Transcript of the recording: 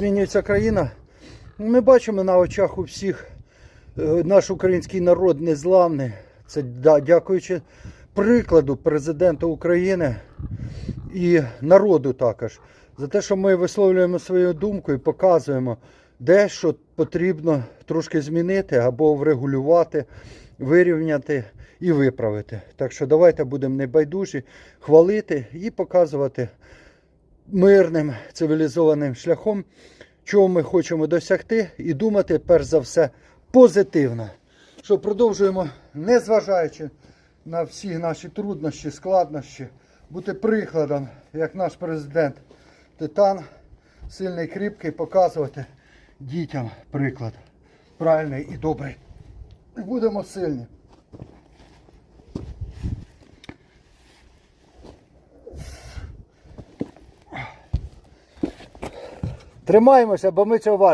змінюється країна. Ми бачимо на очах у всіх е, наш український народ незламний. Це дякуючи прикладу президента України і народу також. За те, що ми висловлюємо свою думку і показуємо, де що потрібно трошки змінити або врегулювати, вирівняти і виправити. Так що давайте будемо небайдужі, хвалити і показувати мирним цивілізованим шляхом, чого ми хочемо досягти, і думати перш за все позитивно. Що продовжуємо, незважаючи на всі наші труднощі, складнощі, бути прикладом, як наш президент Титан, сильний, кріпкий, показувати дітям приклад правильний і добрий. Будемо сильні. Тримаємося, бо ми цього варті.